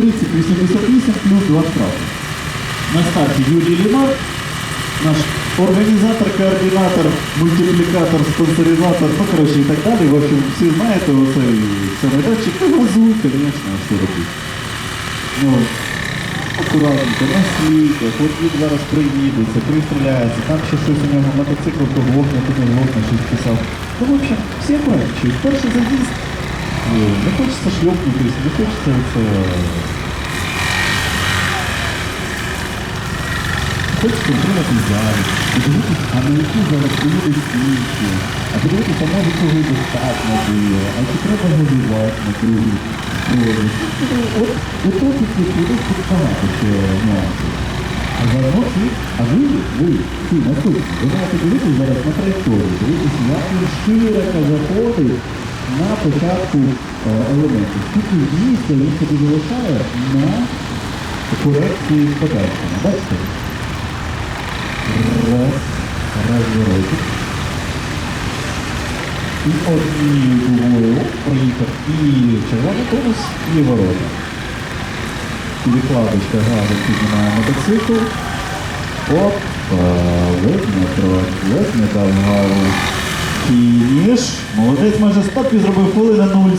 3088 плюс 2 штрафи. На старті Юрій Лімар, наш організатор, координатор, мультиплікатор, спонсоризатор, ну коротше і так далі. В общем, всі знаєте, оцей самолетчик, ну газуй, звісно, а що робити. Ну, акуратненько, на слідах, от він зараз приїдеться, пристріляється, там ще щось у нього мотоцикл, то глохне, то не глохне, щось писав. Ну, в общем, всі акуратничі. Перший заїзд, не хочеться шльопнутись, не хочеться це... Хочеться отримати а на які зараз приїдуть інші, а подивитися, може цього і достатньо а чи треба газувати на другий провід. От, от тут тут тут тут багато ще нюансів. А заодно всі, а ви, ви, всі наступні, ви маєте дивитися зараз на траєкторію, дивитися, як він широко заходить на початку е, елементів. Скільки місця він собі залишає на корекції подальшому. Бачите? Раз, розворотик. І однією дугою проїхав і червоний конус, і ворота. Відкладочка газу піднімає мотоцикл. Оп, ледь не трохи, ледь не дав гару. Фініш. Молодець майже стопки зробив хвилина 0,7.